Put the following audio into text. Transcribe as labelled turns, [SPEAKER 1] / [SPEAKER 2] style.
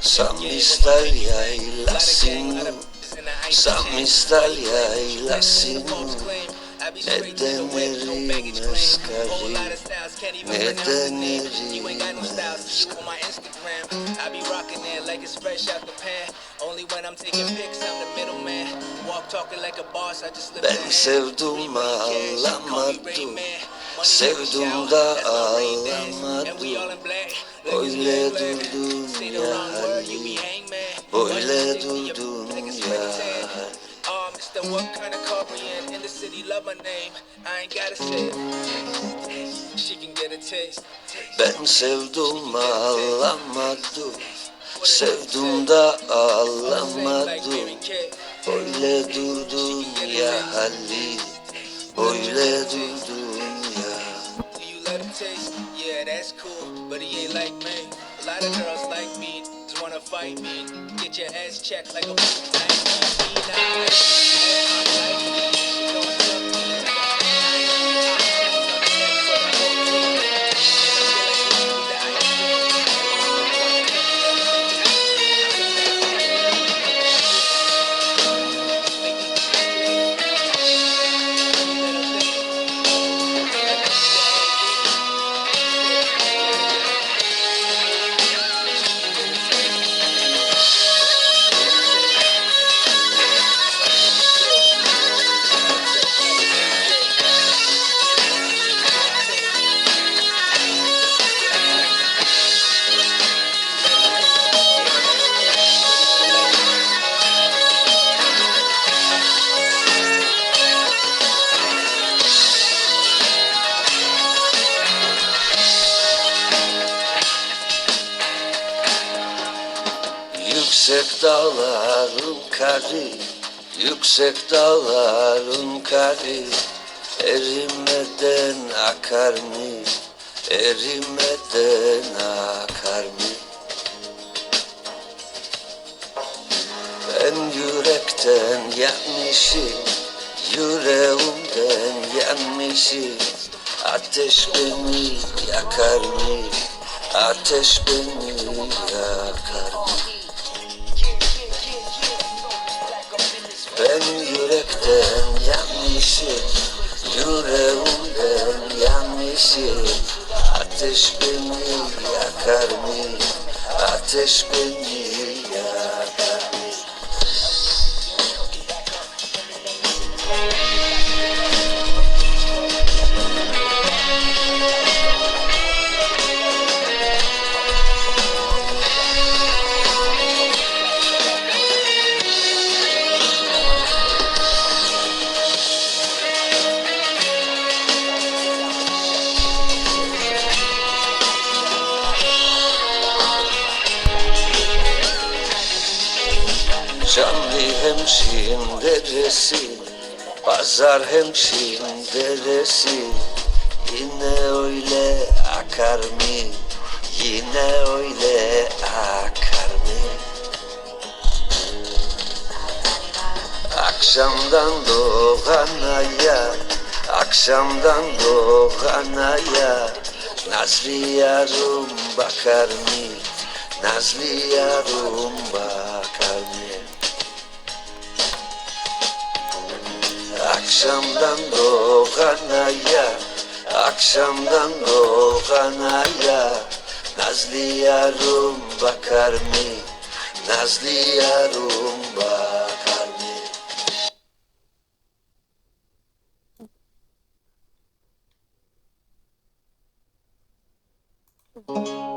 [SPEAKER 1] Sam mistal yaylasını Sam mistal yaylasını Neden erimez karim Neden erimez
[SPEAKER 2] I be rocking it like it's fresh out the pan. Only when I'm taking pics, I'm the middleman. Walk talking like a boss, I just live
[SPEAKER 1] Ben sevdim ağlamadım Sevdim da ağlamadım Öyle durdun ya hani Öyle durdun ya.
[SPEAKER 2] What kind of car we in? In the city, love my name. I ain't gotta say it. She can get a taste.
[SPEAKER 1] Ben sevdim ağlamadım Sevdim da ağlamadım. Öyle durdun ya Halil Öyle durdun
[SPEAKER 2] taste? Yeah, that's cool, but he ain't like me. A lot of girls like me, just wanna fight me. Get your ass checked like a
[SPEAKER 1] Yüksek dağların karı Yüksek dağların karı Erimeden akar mı? Erimeden akar mı? Ben yürekten yanmışım Yüreğimden yanmışım Ateş beni yakar mı? Ateş beni yakar mı? Yürekten yanmışım Yüreğimden yanmışım Ateş beni yakar mı? Ateş beni hemşin deresi Pazar hemşin deresi Yine öyle akar mı? Yine öyle akar mı? Akşamdan doğan aya Akşamdan doğan aya Nazlı yarım bakar mı? Nazlı yarım bakar Akşamdan doğan aya Akşamdan doğan aya Nazlı yarım bakar mı? Nazlı yarım bakar mı?
[SPEAKER 3] Thank